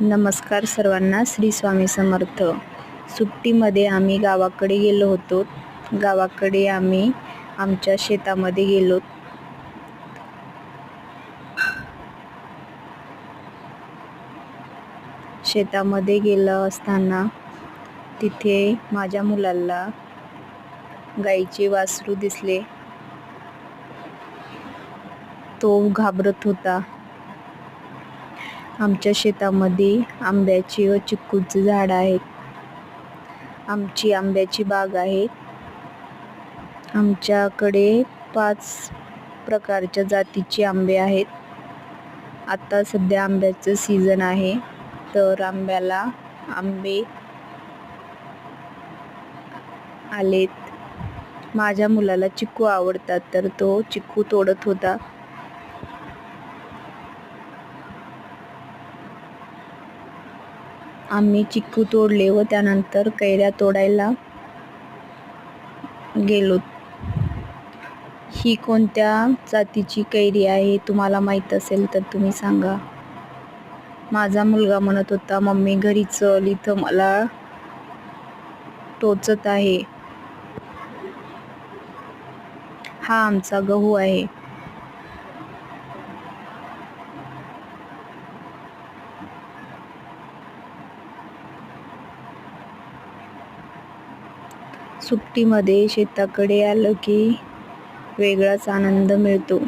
नमस्कार सर्वांना श्री स्वामी समर्थ. सुट्टीमध्ये आम्ही गावाकडे गेलो होतो. गावाकडे आम्ही आमच्या शेतामध्ये गेलो. शेतामध्ये गेलं असताना तिथे माझ्या मुलाला गाईचे वासरू दिसले. तो घाबरत होता. आमच्या शेतामध्ये आंब्याची व चिक्कूची झाड आहेत आमची आंब्याची बाग आहे. आमच्याकडे पाच प्रकारच्या जातीचे आंबे आहेत. आता सध्या आंब्याचं सीझन आहे. तर आंब्याला आंबे आलेत. माझ्या मुलाला चिक्कू आवडतात तर तो चिक्कू तोडत होता. आम्ही चिक्कू तोडले व त्यानंतर कैऱ्या तोडायला गेलो. ही कोणत्या जातीची कैरी आहे तुम्हाला माहीत असेल तर तुम्ही सांगा. माझा मुलगा म्हणत होता मम्मी घरी चल इथं मला टोचत आहे. हा आमचा गहू आहे. सुट्टीमध्ये शेताकडे आलं की वेगळाच आनंद मिळतो.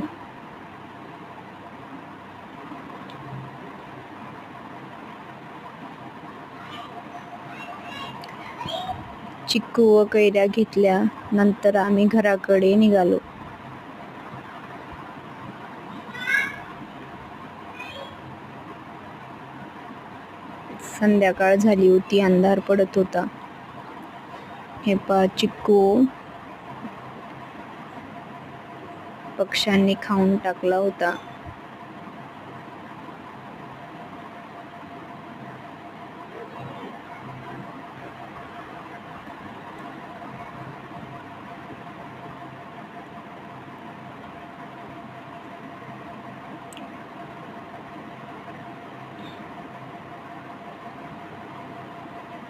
चिक्कू व कैऱ्या घेतल्या नंतर आम्ही घराकडे निघालो. संध्याकाळ झाली होती अंधार पडत होता. हे पा चिक्कू. पक्ष्यांनी खाऊन टाकला होता.